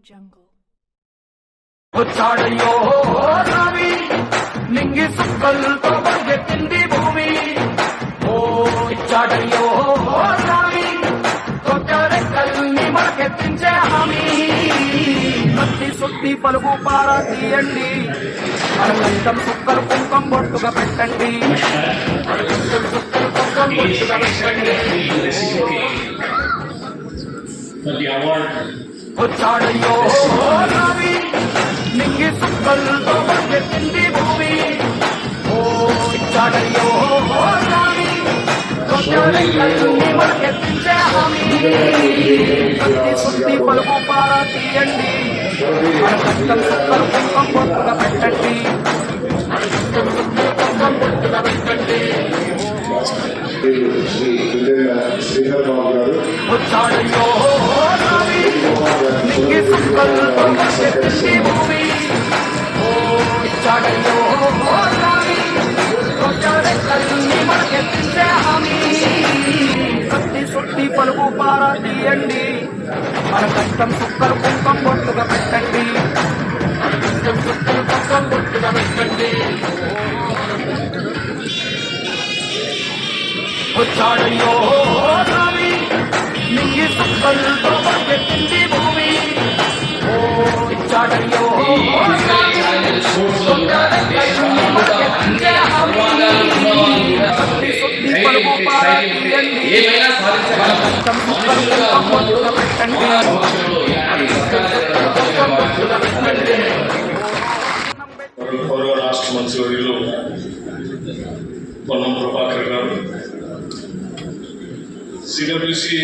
jungle. వచ్చాడయ్యో Ravi నింగి సుక్కలతో పరిగెత్తింది భూమి ఓ ఇచ్చాడయ్యో రవి కొత్త రెక్కల్ని మనకెత్తించే హామీ కత్తి సుత్తి పలుగు పారా తీయండి అరగంటం సుక్కలు కుంకం బొట్టుగా పెట్టండి అరగంటం సుక్కలు కుంకం బొట్టుగా పెట్టండి for the award. వచ్చాడయ్యో రవి నింగి సుక్కలతో పరిగెత్తింది భూమి ఓ ఇచ్చాడయ్యో రవి కొత్త రెక్కల్ని మనకెత్తించే హామీ కత్తి సుత్తి పలుకు పారా తీయండి అరగంటం సుక్కలు కుంకం బొట్టుగా పెట్టండి అరగంటం సుక్కలు కుంకం బొట్టుగా పెట్టండి శ్రీ విజయ శ్రీధర్ బాబు గారు వచ్చాడయ్యో పలుకు పారా తీయండి మన కష్టం సుక్కలు కుంకం బొట్టుగా పెట్టండి కష్టం సుక్కలు కుంకం బొట్టుగా పెట్టండి వచ్చాడయ్యో రవి సుక్కలతో పరిగెత్తింది భూమి. ఏమైనా గౌరవ రాష్ట్ర మంత్రివర్యులు పొన్నం ప్రభాకర్ గారు సిడబ్ల్యూసి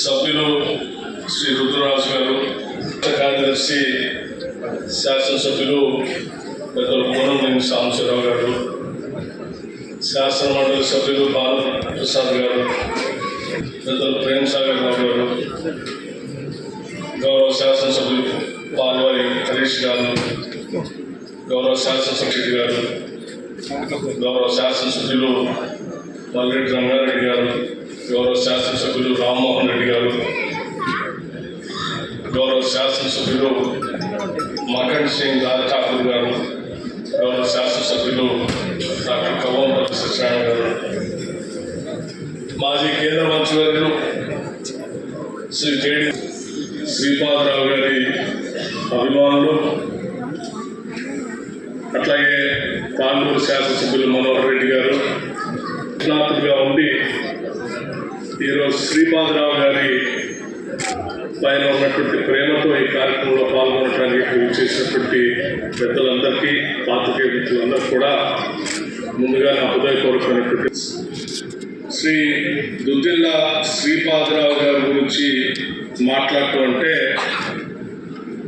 సభ్యులు శ్రీ రుద్రరాజు గారు కార్యదర్శి శాసనసభ్యులు పెద్దలు పూర్ణమనేని సాంబశివరావు గారు శాసన మండలి సభ్యులు బాలప్రసాద్ గారు పెద్దలు ప్రేమ్ సాగర్ రావు గారు గౌరవ శాసనసభ్యులు పాల్వారి హరీష్ గారు గౌరవ శాసనసభ్యుడు గారు గౌరవ శాసనసభ్యులు మల్రెడ్డి రంగారెడ్డి గారు గౌరవ శాసనసభ్యులు రామ్మోహన్ రెడ్డి గారు గౌరవ శాసనసభ్యులు మకన్ సింగ్ లాల్ ఠాకూర్ గారు గౌరవ శాసనసభ్యులు డాక్టర్ కవంపల్లి సత్యనారాయణ గారు మాజీ కేంద్ర మంత్రివర్యులు శ్రీ జేడి శ్రీపాదరావు గారి అభిమానులు అట్లాగే కాంగ్రెస్ శాసనసభ్యులు మనోహర్ రెడ్డి గారు స్నాతులుగా ఉండి ఈరోజు శ్రీపాదరావు గారి పైన ఉన్నటువంటి ప్రేమతో ఈ కార్యక్రమంలో పాల్గొనడానికి చేసినటువంటి పెద్దలందరికీ పాత్రికేయ మిత్రులందరూ కూడా ముందుగా నా హృదయపూర్వకమైనటువంటి శ్రీ దుద్దిల్లా శ్రీపాదరావు గారి గురించి మాట్లాడటం అంటే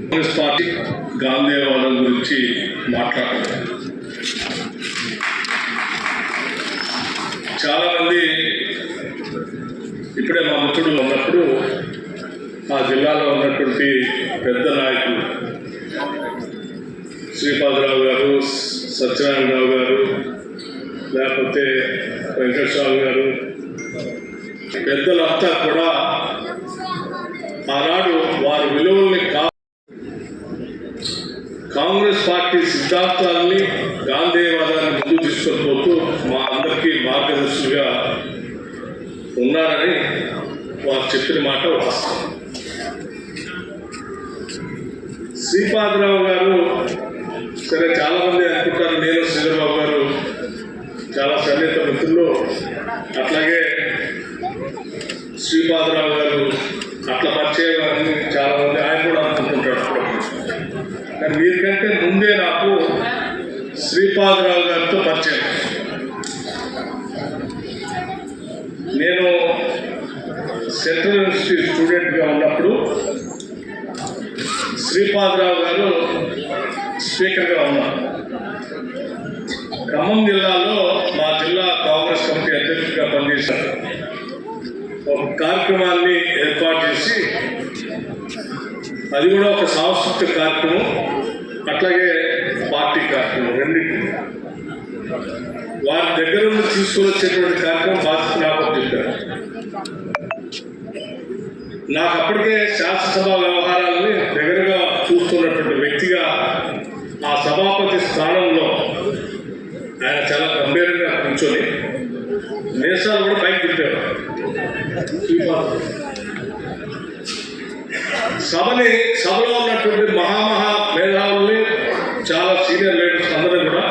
కాంగ్రెస్ పార్టీ గాంధీవాదం గురించి మాట్లాడటం. చాలామంది ఇప్పుడే మా మిత్రుడు ఉన్నప్పుడు ఆ జిల్లాలో ఉన్నటువంటి పెద్ద నాయకులు. శ్రీపాదరావు గారు సత్యనారాయణరావు గారు లేకపోతే వెంకటస్వామి గారు. పెద్దలంతా కూడా ఆనాడు వారి విలువల్ని కాంగ్రెస్ పార్టీ సిద్ధాంతాలని గాంధేయవాదాన్ని ముందు తీసుకొని పోతూ మా అందరికీ మార్గదర్శులుగా ఉన్నారని వారు చెప్పిన మాట వాస్తవం. శ్రీపాదరావు గారు సరే చాలా మంది అనుకుంటారు నేను శ్రీధరబాబు గారు చాలా సన్నిహిత మిత్రులు అట్లాగే శ్రీపాదరావు గారు అట్లా పరిచయం అని చాలా మంది ఆయన కూడా అనుకుంటుంటాడు కానీ వీరికంటే ముందే నాకు శ్రీపాదరావు గారితో పరిచయం. నేను సెంట్రల్ యూనివర్సిటీ స్టూడెంట్గా ఉన్నప్పుడు శ్రీపాదరావు గారు స్పీకర్గా ఉన్నారు. ఖమ్మం జిల్లాలో మా జిల్లా కాంగ్రెస్ కమిటీ అధ్యక్షుడిగా పనిచేశారు. ఒక కార్యక్రమాన్ని ఏర్పాటు చేసి అది కూడా ఒక సాంస్కృతిక కార్యక్రమం అట్లాగే పార్టీ కార్యక్రమం రెండింటి వారి దగ్గర నుండి తీసుకుని వచ్చేటువంటి కార్యక్రమం బాధ్యత నాకు చెప్పారు. నాకు అప్పటికే శాసనసభ వ్యవహారాలని దగ్గరగా చూస్తున్నటువంటి వ్యక్తిగా ఆ సభాపతి స్థానంలో ఆయన చాలా గంభీరంగా కూర్చొని దేశాలు కూడా పైకి తిప్పారు. సభని సభలో ఉన్నటువంటి మహామహా మేధావుల్ని చాలా సీనియర్ లీడర్స్ అందరూ కూడా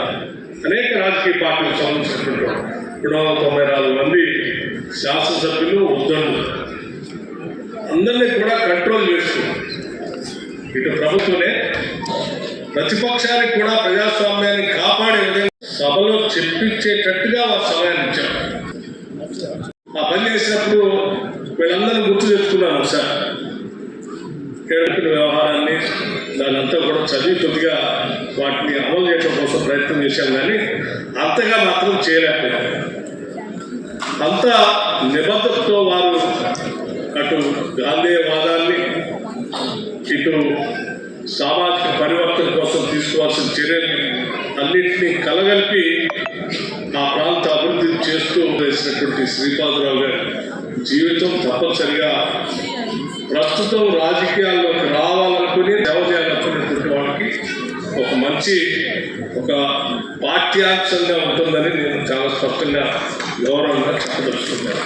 అనేక రాజకీయ పార్టీలకు సంబంధించినటువంటి రెండు వందల తొంభై నాలుగు మంది శాసనసభ్యులు ఉద్దండులు అందరినీ కూడా కంట్రోల్ చేస్తూ ఇటు ప్రభుత్వమే ప్రతిపక్షానికి కూడా ప్రజాస్వామ్యాన్ని కాపాడే విధంగా సభలో చెప్పించేటట్టుగా వారు సమయాన్ని ఇచ్చారు. ఆ పని చేసినప్పుడు వీళ్ళందరూ గుర్తు తెచ్చుకున్నాను సార్ కేడుకున్న వ్యవహారాన్ని దానంతా కూడా చదివి కొద్దిగా వాటిని అమలు చేయడం కోసం ప్రయత్నం చేశాం కానీ అంతగా మాత్రం చేయలేకపోయాం అంత నిబద్ధతతో వారు అటు గాంధేయవాదాన్ని ఇటు సామాజిక పరివర్తన కోసం తీసుకోవాల్సిన చర్యలు అన్నింటినీ కలగలిపి ఆ ప్రాంత అభివృద్ధి చేస్తూ వేసినటువంటి శ్రీపాదరావు గారి జీవితం తప్పనిసరిగా ప్రస్తుతం రాజకీయాల్లోకి రావాలనుకుని సేవ చేయాలనుకునేటువంటి వాళ్ళకి ఒక మంచి ఒక పాఠ్యాంశంగా ఉంటుందని నేను చాలా స్పష్టంగా గౌరవంగా చెప్పదలుచుకున్నాను.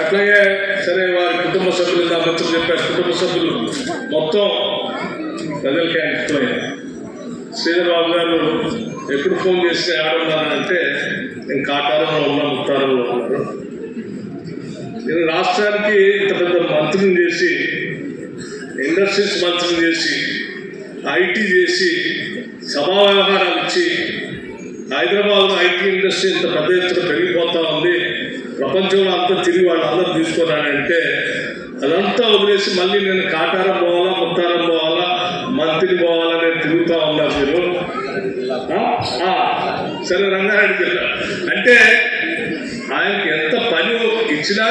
అట్లాగే సరే వారి కుటుంబ సభ్యులు నా చెప్పారు కుటుంబ సభ్యులు మొత్తం ప్రజలకి ఆయన శ్రీధరబాబు గారు ఎప్పుడు ఫోన్ చేస్తే ఆడున్నానంటే నేను కాటారంలో ఉన్నా ముత్తారంలో ఉన్నారు నేను రాష్ట్రానికి ఇంత పెద్ద మంత్రిని చేసి ఇండస్ట్రీస్ మంత్రిని చేసి ఐటీ చేసి సభా వ్యవహారాలు ఇచ్చి హైదరాబాద్లో ఐటీ ఇండస్ట్రీ ఇంత పెద్ద ఎత్తున పెరిగిపోతా ఉంది ప్రపంచంలో అంతా తిరిగి వాళ్ళందరూ తీసుకున్నానంటే అదంతా వదిలేసి మళ్ళీ నేను కాటారం పోవాలా ముత్తారం పోవాలా మంత్రిని పోవాలా నేను తిరుగుతూ సరే రంగారెడ్డి జిల్లా అంటే ఆయనకి ఎంత పని ఇచ్చినా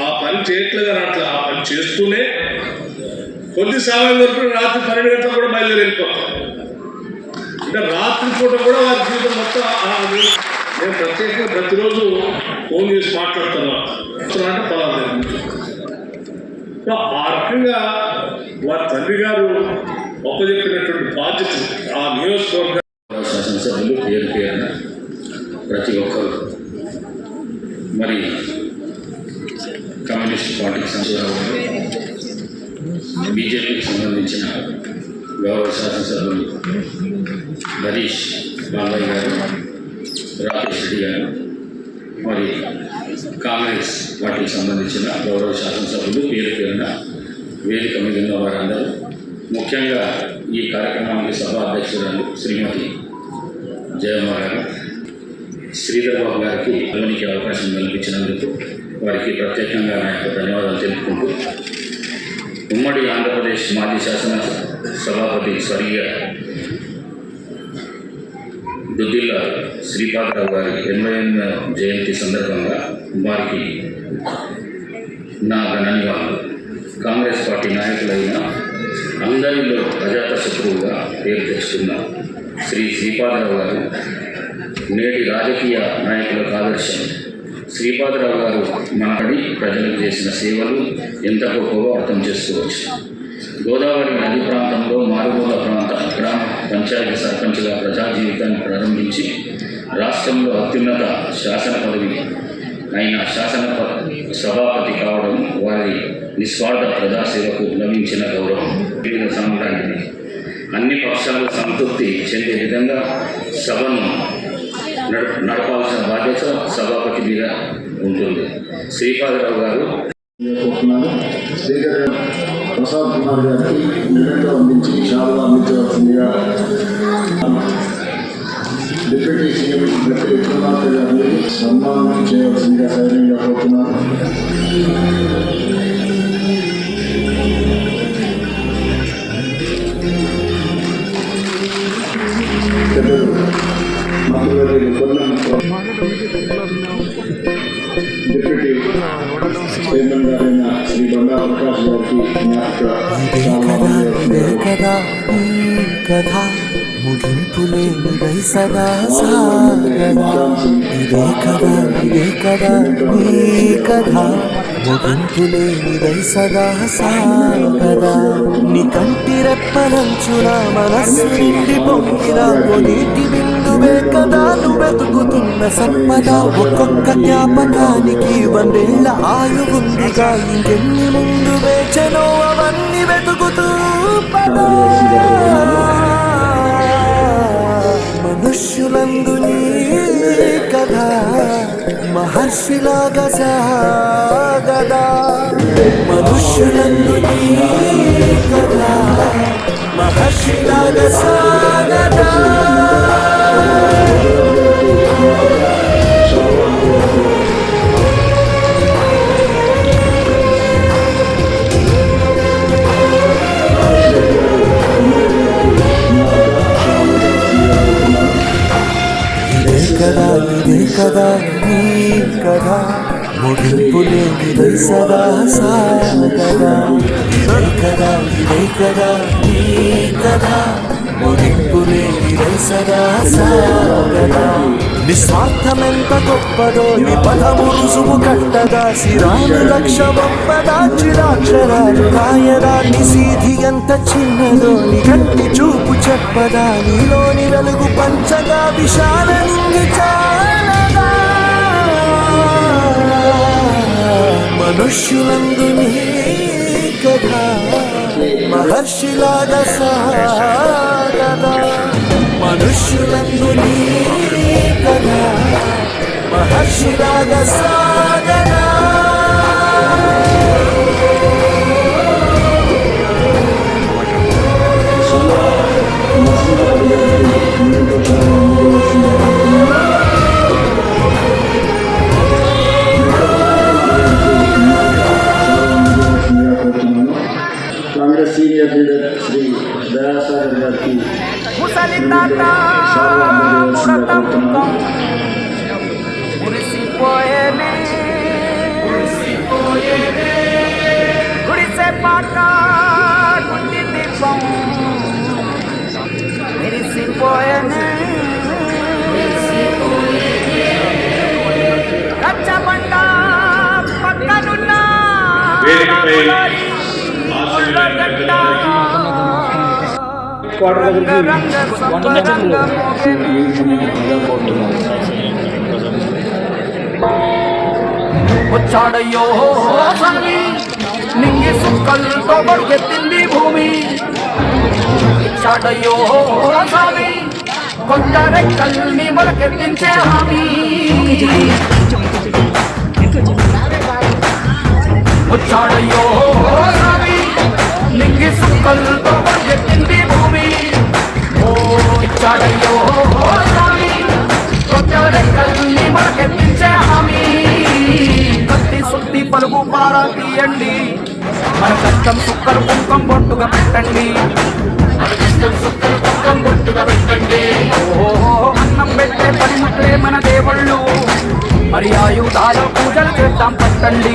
ఆ పని చేయట్లేదని అట్లా ఆ పని చేస్తూనే కొద్ది సమయం వరకు రాత్రి పన్నెండు గంటలు కూడా బయలుదేరిపోతాం అంటే రాత్రి పూట కూడా వారి జీవితం మొత్తం నేను ప్రత్యేకంగా ప్రతిరోజు ఫోన్ చేసి మాట్లాడుతున్నాను అంటే పలానా ఆ రకంగా వారి తండ్రి గారు ఒప్పజెప్పినటువంటి బాధ్యత ఆ నియోజకవర్గ శాసనసభ్యులు పేరు పేరున ప్రతి ఒక్కరు. మరి కమ్యూనిస్ట్ పార్టీకి సంబంధించిన బీజేపీకి సంబంధించిన గౌరవ శాసనసభ్యులు హరీష్ బాబాయ్ గారు రాకేష్ రెడ్డి గారు మరి కాంగ్రెస్ పార్టీకి సంబంధించిన గౌరవ శాసనసభ్యులు పేరు పేరున వేదిక మీద ఉన్న వారందరూ. ముఖ్యంగా ఈ కార్యక్రమానికి సభ అధ్యక్షురాలు శ్రీమతి జయమ్మ గారు శ్రీధర్ బాబు గారికి అమ్మనికి అవకాశం కల్పించినందుకు వారికి ప్రత్యేకంగా నా యొక్క ధన్యవాదాలు తెలుపుకుంటూ ఉమ్మడి ఆంధ్రప్రదేశ్ మాజీ శాసన సభాపతి స్వర్గీయ దుద్దిల్ల శ్రీపాదరావు గారి ఎనభై ఎనిమిదవ జయంతి సందర్భంగా వారికి నా ఘననివాళులు కాంగ్రెస్ పార్టీ నాయకులైన అందరిలో ప్రజాత శత్రువుగా పేరు తెచ్చుకున్నారు శ్రీ శ్రీపాదరావు గారు నేటి రాజకీయ నాయకులకు ఆదర్శం. శ్రీపాదరావు గారు మాట్లాడి ప్రజలకు చేసిన సేవలు ఎంత గొప్పవో అర్థం చేసుకోవచ్చు. గోదావరి నది ప్రాంతంలో మారుమూల ప్రాంత గ్రామ పంచాయతీ సర్పంచ్గా ప్రజా జీవితాన్ని ప్రారంభించి రాష్ట్రంలో అత్యున్నత శాసన పదవి అయిన శాసన సభాపతి కావడం వారి నిస్వార్థ ప్రజాసేవకు లభించిన గౌరవం. వివిధ సామ్రాజ్యాన్ని అన్ని పక్షాలు సంతృప్తి చెందే విధంగా సభను నడపాల్సిన బాధ్యత సభాపతి మీద ఉంటుంది. శ్రీపాదరావు గారు ప్రసాద్ కుమార్ గారికి నిరంతరం అందించి చాలా అందించవలసిందిగా డిప్యూటీ సీఎం డాక్టర్ విక్రమార్క గారిని సన్మానం చేయవలసిందిగా సైన్యంగా కోరుతున్నాను. డిప్యూటీ చైర్మన్ గారైన శ్రీ బండా ప్రకాష్ గారికి జ్ఞాపక ఇదే చాలా కదా ఇదే కదా ఈ కథ ముగింపు లేనిదై సదా సాగదా ఇదే కదా ఇదే కదా నీ కదా ముగింపు సదా సాగదా నీ కంటి రెప్పలంచున మనస్సు నిండి పొంగిన నీటి బిందువే కదా నువ్వు బ్రతుకుతున్న సంపద ఒక్కొక్క జ్ఞాపకానికి వందేళ్ళ ఆయువుందిగా ఇంకెన్ని ముందు వేచనో అవన్నీ వెతుకుతూ పదా. కథ మహర్షిలాగా సాగదా. మనుష్యులందు కథ మహర్షిలాగా సాగదా. లేనిదై సదా సాగదా కదా ఇదే కదా నీ కదా నిస్వార్థమెంత గొప్పదో నీ పదము రుసుము కట్టగా శిరాను లక్ష గొప్పదా చిరాక్షరాలు రాయదా నిసీధి ఎంత చిన్నదో నీ కంటి చూపు చెప్పదా. నీలోని వెలుగు పంచగా విశాల నింగి మనుష్యులందు నీ కథ మహర్షిలాద సాగదా మనుష్యులందు నీ కథ మహర్షిలాగా senior leader Sri Darasagar Bharti. Musalidata muratam kum Kurisi poene Kurisi poene Kurise paka kundi dipam Kurisi poene Kurisi poene Racha banda pakkanuna Very మోగెను. వచ్చాడయ్యో స్వామి నింగి సుక్కలతో బరుగెత్తింది భూమి వచ్చాడయ్యో స్వామి కొత్త రెక్కల్ని మొలకెత్తించే హామీ వచ్చాడయ్యో స్వామి నింగి భూమి ఓ ఇచ్చాడయ్యో స్వామి హామీ కత్తి సుత్తి పలుగు పారా తీయండి మన కష్టం సుక్కలు కుంకం బొట్టుగా పెట్టండి ఓహో అన్నం పెట్టే పనిముట్లే మన దేవుళ్ళు. మరి ఆయుధాల పూజలు చేద్దాం పట్టండి.